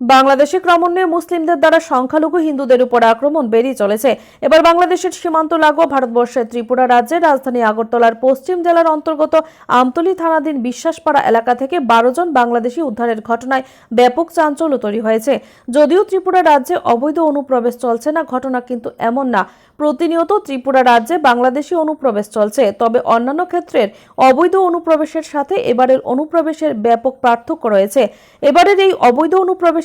বাংলাদেশে ক্রমান্বয়ে মুসলিমদের দ্বারা সংখ্যালঘু হিন্দুদের উপর আক্রমণ বেরিয়ে চলেছে। এবার বাংলাদেশের সীমান্ত লাগোয়া ভারতবর্ষের ত্রিপুরা রাজ্যের রাজধানী আগরতলার পশ্চিম জেলার অন্তর্গত আমতলি থানাধীন বিশ্বাসপাড়া এলাকা থেকে বারো জন বাংলাদেশি উদ্ধারের ঘটনায় ব্যাপক চাঞ্চল্য তৈরি হয়েছে। যদিও ত্রিপুরা রাজ্যে অবৈধ অনুপ্রবেশ চলছে না, ঘটনা কিন্তু এমন না। প্রতিনিয়ত ত্রিপুরা রাজ্যে বাংলাদেশি অনুপ্রবেশ চলছে, তবে অন্যান্য ক্ষেত্রের অবৈধ অনুপ্রবেশের সাথে এবারের অনুপ্রবেশের ব্যাপক পার্থক্য রয়েছে। এবারের এই অবৈধ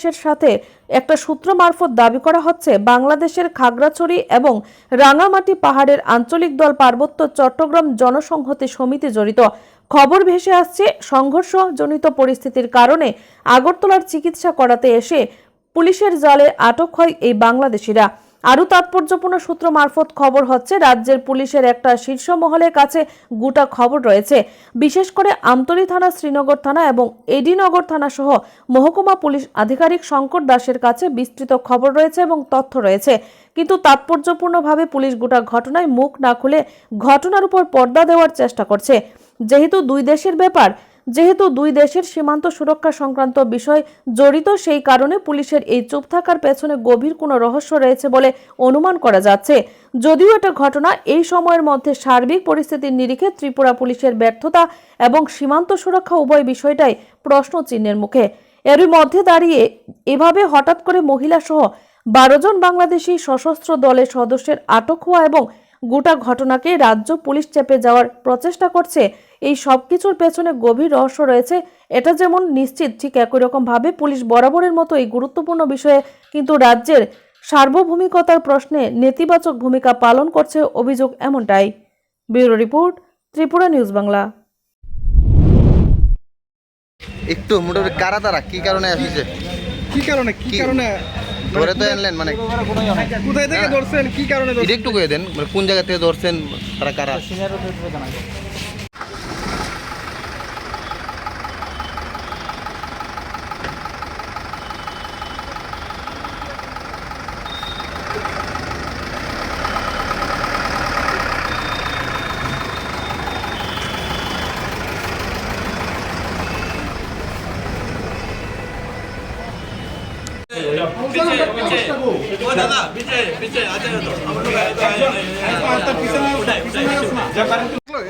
অনুপ্রবেশের সাথে একটা সূত্র মারফত দাবি করা হচ্ছে, বাংলাদেশের খাগড়াছড়ি এবং রাঙামাটি পাহাড়ের আঞ্চলিক দল পার্বত্য চট্টগ্রাম জনসংহতি সমিতি জড়িত। খবর ভেসে আসছে, সংঘর্ষজনিত পরিস্থিতির কারণে আগরতলার চিকিৎসা করাতে এসে পুলিশের জালে আটক হয় এই বাংলাদেশিরা। আরও তাৎপর্যপূর্ণ সূত্র মারফত খবর হচ্ছে, রাজ্যের পুলিশের একটা শীর্ষ মহলের কাছে গোটা খবর রয়েছে। বিশেষ করে আমতলী থানা, শ্রীনগর থানা এবং এডিনগর থানা সহ মহকুমা পুলিশ আধিকারিক শঙ্কর দাসের কাছে বিস্তৃত খবর রয়েছে এবং তথ্য রয়েছে। কিন্তু তাৎপর্যপূর্ণভাবে পুলিশ গোটা ঘটনায় মুখ না খুলে ঘটনার উপর পর্দা দেওয়ার চেষ্টা করছে। যেহেতু দুই দেশের ব্যাপার যেহেতু দুই দেশের সীমান্ত সুরক্ষা সংক্রান্ত বিষয় জড়িত, সেই কারণে পুলিশের এই চুপ থাকার পেছনে গভীর কোনো রহস্য রয়েছে বলে অনুমান করা যাচ্ছে। যদিও এটা ঘটনা, এই সময়ের মধ্যে সার্বিক পরিস্থিতির নিরিখে ত্রিপুরা পুলিশের ব্যর্থতা এবং সীমান্ত সুরক্ষা উভয় বিষয়টাই প্রশ্ন চিহ্নের মুখে। এরই মধ্যে দাঁড়িয়ে এভাবে হঠাৎ করে মহিলা সহ বারো জন বাংলাদেশি সশস্ত্র দলের সদস্যের আটক হওয়া এবং গোটা ঘটনাকে রাজ্য পুলিশ চেপে যাওয়ার প্রচেষ্টা করছে এই সব কিছুর পেছনে গভীর রহস্য রয়েছে। এটা যেমন নিশ্চিত ঠিক একই রকম ভাবে পুলিশ বরাবরের মতো এই গুরুত্বপূর্ণ বিষয়ে কিন্তু রাজ্যের সার্বভৌমিকতার প্রশ্নে নেতিবাচক ভূমিকা পালন করছে অভিযোগ এমনটাই। Bureau report Tripura news Bangla. একটু মোটামুটি কারা তারা? কি কারণে আসছে? কি কারণে কি? কারণে? ধরে তো আনলেন মানে কোথায় থেকে ধরছেন? কি কারণে ধরছেন? একটু কয়ে দেন মানে কোন জায়গা থেকে ধরছেন তারা কারা?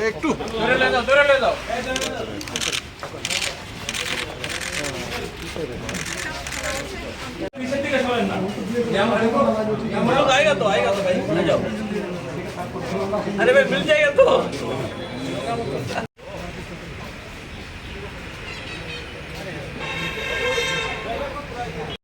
একটু दूर ले जाओ दूर ले जाओ पीछे दिखे समझ ना हम लोग आएगा तो आएगा तो भाई आ जाओ अरे भाई मिल जाएगा तो